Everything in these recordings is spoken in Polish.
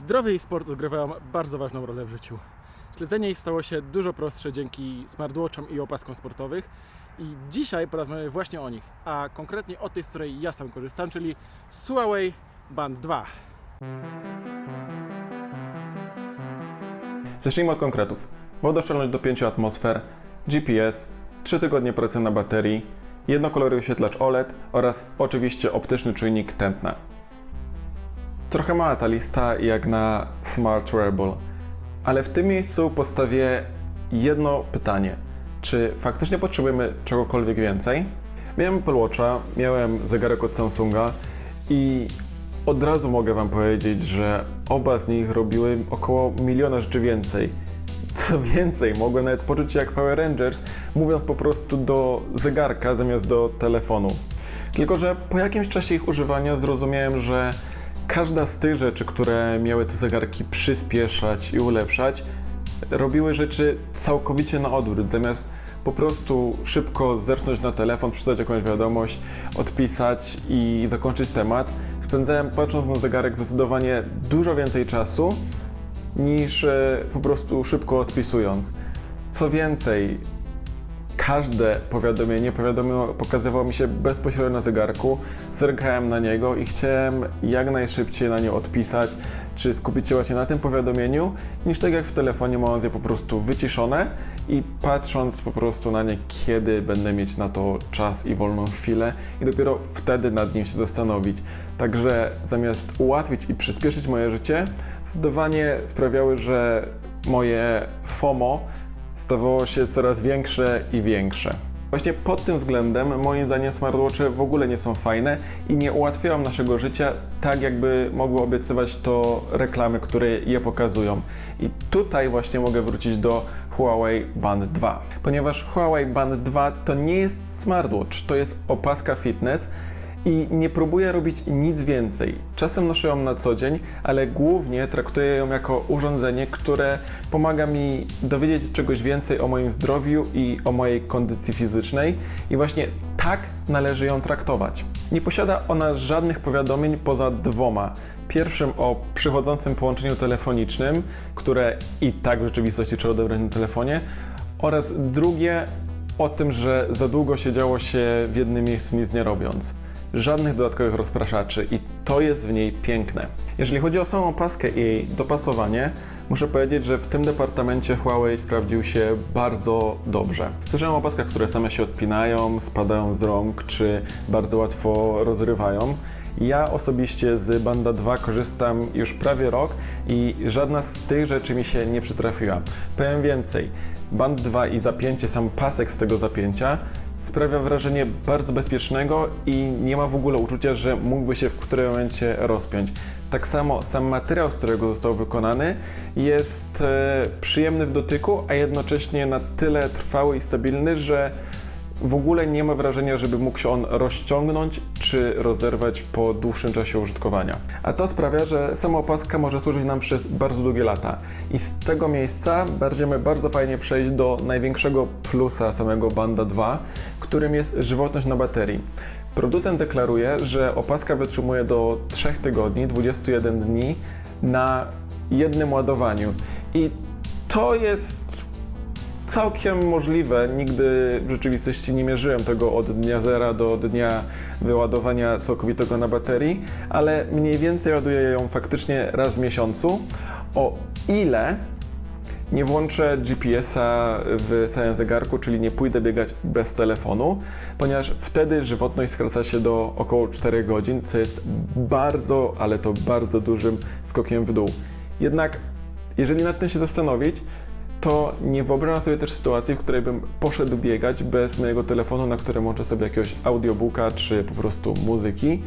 Zdrowie i sport odgrywają bardzo ważną rolę w życiu. Śledzenie ich stało się dużo prostsze dzięki smartwatchom i opaskom sportowych. I dzisiaj porozmawiamy właśnie o nich, a konkretnie o tej, z której ja sam korzystam, czyli Huawei Band 2. Zacznijmy od konkretów. Wodoszczelność do 5 atmosfer, GPS, 3 tygodnie pracy na baterii, jednokolorowy wyświetlacz OLED oraz oczywiście optyczny czujnik tętna. Trochę mała ta lista jak na Smart Wearable, ale w tym miejscu postawię jedno pytanie. Czy faktycznie potrzebujemy czegokolwiek więcej? Miałem Apple Watcha, miałem zegarek od Samsunga i od razu mogę Wam powiedzieć, że oba z nich robiły około miliona rzeczy więcej. Co więcej, mogłem nawet poczuć się jak Power Rangers, mówiąc po prostu do zegarka zamiast do telefonu. Tylko, że po jakimś czasie ich używania zrozumiałem, że każda z tych rzeczy, które miały te zegarki przyspieszać i ulepszać, robiły rzeczy całkowicie na odwrót. Zamiast po prostu szybko zerknąć na telefon, przeczytać jakąś wiadomość, odpisać i zakończyć temat, spędzałem patrząc na zegarek zdecydowanie dużo więcej czasu niż e, po prostu szybko odpisując. Co więcej, każde powiadomienie powiadomiło, pokazywało mi się bezpośrednio na zegarku, zerkałem na niego i chciałem jak najszybciej na nie odpisać, czy skupić się właśnie na tym powiadomieniu, niż tak jak w telefonie, mając je po prostu wyciszone i patrząc po prostu na nie, kiedy będę mieć na to czas i wolną chwilę i dopiero wtedy nad nim się zastanowić. Także zamiast ułatwić i przyspieszyć moje życie, zdecydowanie sprawiały, że moje FOMO stawało się coraz większe i większe. Właśnie pod tym względem moim zdaniem smartwatche w ogóle nie są fajne i nie ułatwiają naszego życia tak, jakby mogły obiecywać to reklamy, które je pokazują. I tutaj właśnie mogę wrócić do Huawei Band 2. Ponieważ Huawei Band 2 to nie jest smartwatch, to jest opaska fitness i nie próbuję robić nic więcej. Czasem noszę ją na co dzień, ale głównie traktuję ją jako urządzenie, które pomaga mi dowiedzieć czegoś więcej o moim zdrowiu i o mojej kondycji fizycznej i właśnie tak należy ją traktować. Nie posiada ona żadnych powiadomień poza dwoma. Pierwszym o przychodzącym połączeniu telefonicznym, które i tak w rzeczywistości trzeba odebrać na telefonie, oraz drugie o tym, że za długo siedziało się w jednym miejscu nic nie robiąc żadnych dodatkowych rozpraszaczy i to jest w niej piękne. Jeżeli chodzi o samą opaskę i jej dopasowanie, muszę powiedzieć, że w tym departamencie Huawei sprawdził się bardzo dobrze. Słyszałem o opaskach, które same się odpinają, spadają z rąk, czy bardzo łatwo rozrywają. Ja osobiście z Banda 2 korzystam już prawie rok i żadna z tych rzeczy mi się nie przytrafiła. Powiem więcej, Band 2 i zapięcie, sam pasek z tego zapięcia sprawia wrażenie bardzo bezpiecznego i nie ma w ogóle uczucia, że mógłby się w którym momencie rozpiąć. Tak samo sam materiał, z którego został wykonany, jest e, przyjemny w dotyku, a jednocześnie na tyle trwały i stabilny, że w ogóle nie ma wrażenia, żeby mógł się on rozciągnąć czy rozerwać po dłuższym czasie użytkowania. A to sprawia, że sama opaska może służyć nam przez bardzo długie lata. I z tego miejsca będziemy bardzo fajnie przejść do największego plusa samego Banda 2, którym jest żywotność na baterii. Producent deklaruje, że opaska wytrzymuje do 3 tygodni, 21 dni na jednym ładowaniu. I to jest całkiem możliwe. Nigdy w rzeczywistości nie mierzyłem tego od dnia zera do dnia wyładowania całkowitego na baterii, ale mniej więcej ładuję ją faktycznie raz w miesiącu. O ile nie włączę GPS-a w samym zegarku, czyli nie pójdę biegać bez telefonu, ponieważ wtedy żywotność skraca się do około 4 godzin, co jest bardzo, ale to bardzo dużym skokiem w dół. Jednak jeżeli nad tym się zastanowić, to nie wyobrażam sobie też sytuacji, w której bym poszedł biegać bez mojego telefonu, na którym łączę sobie jakiegoś audiobooka czy po prostu muzyki.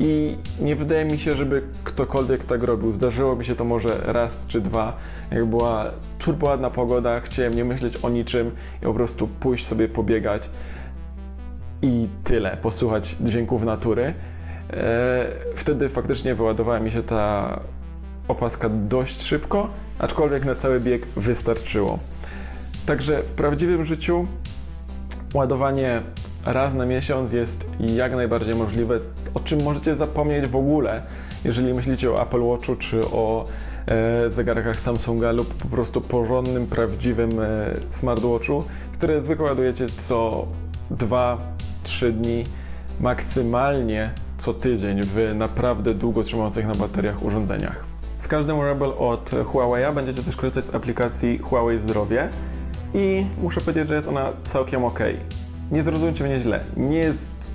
I nie wydaje mi się, żeby ktokolwiek tak robił. Zdarzyło mi się to może raz czy dwa, jak była turbo ładna pogoda, chciałem nie myśleć o niczym i po prostu pójść sobie pobiegać i tyle, posłuchać dźwięków natury. Eee, wtedy faktycznie wyładowała mi się ta opaska dość szybko, aczkolwiek na cały bieg wystarczyło. Także w prawdziwym życiu ładowanie raz na miesiąc jest jak najbardziej możliwe, o czym możecie zapomnieć w ogóle, jeżeli myślicie o Apple Watchu czy o e, zegarkach Samsunga lub po prostu porządnym, prawdziwym e, smartwatchu, który zwykle ładujecie co 2-3 dni, maksymalnie co tydzień w naprawdę długo trzymających na bateriach urządzeniach. Z każdym wearable od Huawei będziecie też korzystać z aplikacji Huawei Zdrowie i muszę powiedzieć, że jest ona całkiem ok. Nie zrozumcie mnie źle, nie jest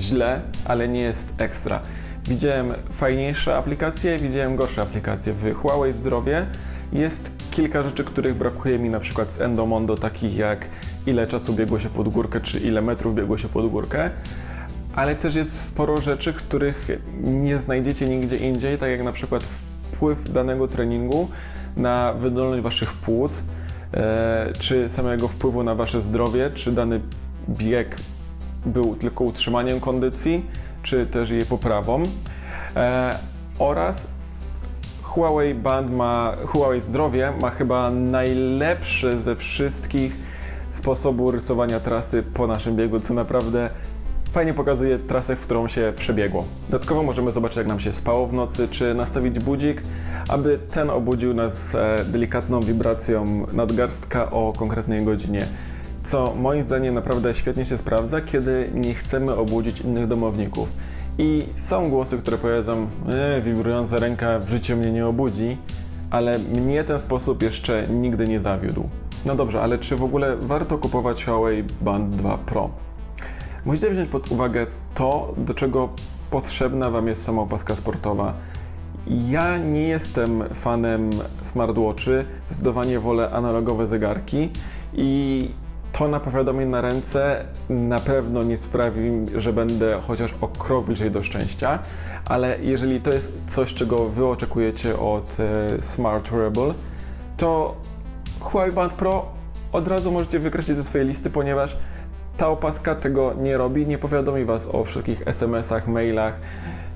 źle, ale nie jest ekstra. Widziałem fajniejsze aplikacje, widziałem gorsze aplikacje. W Huawei Zdrowie jest kilka rzeczy, których brakuje mi na przykład z Endomondo, takich jak ile czasu biegło się pod górkę, czy ile metrów biegło się pod górkę, ale też jest sporo rzeczy, których nie znajdziecie nigdzie indziej, tak jak na przykład wpływ danego treningu na wydolność waszych płuc, e, czy samego wpływu na wasze zdrowie, czy dany bieg był tylko utrzymaniem kondycji, czy też jej poprawą. E, oraz Huawei Band ma, Huawei Zdrowie ma chyba najlepszy ze wszystkich sposobu rysowania trasy po naszym biegu, co naprawdę fajnie pokazuje trasę, w którą się przebiegło. Dodatkowo możemy zobaczyć, jak nam się spało w nocy, czy nastawić budzik, aby ten obudził nas e, delikatną wibracją nadgarstka o konkretnej godzinie. Co moim zdaniem naprawdę świetnie się sprawdza, kiedy nie chcemy obudzić innych domowników. I są głosy, które powiedzą, e, wibrująca ręka w życiu mnie nie obudzi, ale mnie ten sposób jeszcze nigdy nie zawiódł. No dobrze, ale czy w ogóle warto kupować Huawei Band 2 Pro? Musicie wziąć pod uwagę to, do czego potrzebna Wam jest sama opaska sportowa. Ja nie jestem fanem smartwatchy, zdecydowanie wolę analogowe zegarki i to na powiadomień na ręce na pewno nie sprawi, że będę chociaż o krok bliżej do szczęścia, ale jeżeli to jest coś, czego Wy oczekujecie od e, Smart Wearable, to Huawei Band Pro od razu możecie wykreślić ze swojej listy, ponieważ ta opaska tego nie robi, nie powiadomi Was o wszystkich SMS-ach, mailach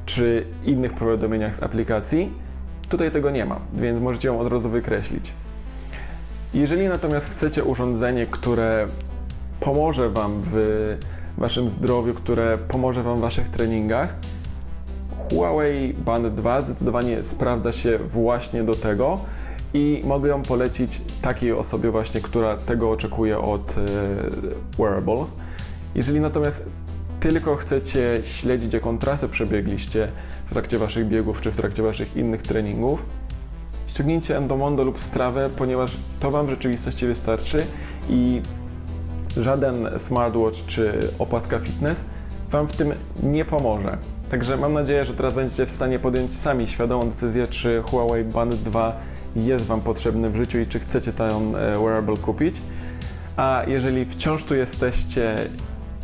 czy innych powiadomieniach z aplikacji. Tutaj tego nie ma, więc możecie ją od razu wykreślić. Jeżeli natomiast chcecie urządzenie, które pomoże Wam w Waszym zdrowiu, które pomoże Wam w Waszych treningach, Huawei Band 2 zdecydowanie sprawdza się właśnie do tego i mogę ją polecić takiej osobie właśnie, która tego oczekuje od e, wearables. Jeżeli natomiast tylko chcecie śledzić, jaką trasę przebiegliście w trakcie Waszych biegów czy w trakcie Waszych innych treningów, ściągnijcie Endomondo lub Strawę, ponieważ to Wam w rzeczywistości wystarczy i żaden smartwatch czy opaska fitness Wam w tym nie pomoże. Także mam nadzieję, że teraz będziecie w stanie podjąć sami świadomą decyzję, czy Huawei Band 2 jest Wam potrzebny w życiu i czy chcecie ten e, wearable kupić. A jeżeli wciąż tu jesteście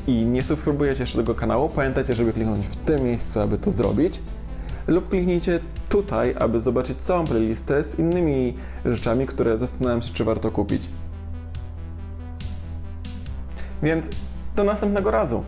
i nie subskrybujecie jeszcze tego kanału, pamiętajcie, żeby kliknąć w tym miejscu, aby to zrobić. Lub kliknijcie tutaj, aby zobaczyć całą playlistę z innymi rzeczami, które zastanawiam się, czy warto kupić. Więc do następnego razu.